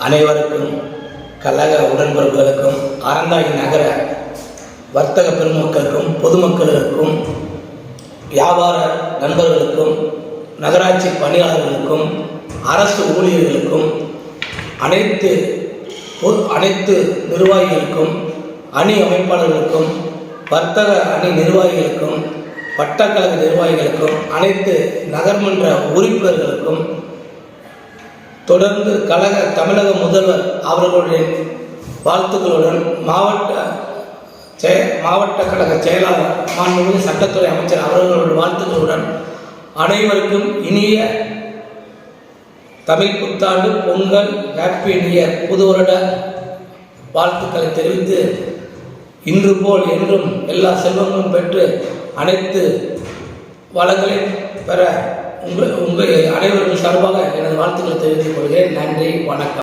அனைவருக்கும் கழக உடன்பிறப்புகளுக்கும் அறந்தாங்கி நகர வர்த்தக பெருமக்களுக்கும் பொதுமக்களுக்கும் வியாபார நண்பர்களுக்கும் நகராட்சி பணியாளர்களுக்கும் அரசு ஊழியர்களுக்கும் அனைத்து பொது அனைத்து நிர்வாகிகளுக்கும் அணி அமைப்பாளர்களுக்கும் வர்த்தக அணி நிர்வாகிகளுக்கும் வட்டக்கழக நிர்வாகிகளுக்கும் அனைத்து நகர்மன்ற உறுப்பினர்களுக்கும் தொடர்ந்து கழக தமிழக முதல்வர் அவர்களுடைய வாழ்த்துக்களுடன் மாவட்ட செய மாவட்ட கழக செயலாளர் மாண்புமிகு சட்டத்துறை அமைச்சர் அவர்களுடைய வாழ்த்துக்களுடன் அனைவருக்கும் இனிய தமிழ் புத்தாண்டு பொங்கல் ஹாப்பி நியூ இயர் புது வருட வாழ்த்துக்களை தெரிவித்து இன்று போல் என்றும் எல்லா செல்வங்களும் பெற்று அனைத்து வளங்களையும் பெற உங்கள் உங்கள் அனைவருக்கும் சார்பாக எனது வாழ்த்துக்களை தெரிவித்துக் கொள்கிறேன். நன்றி வணக்கம்.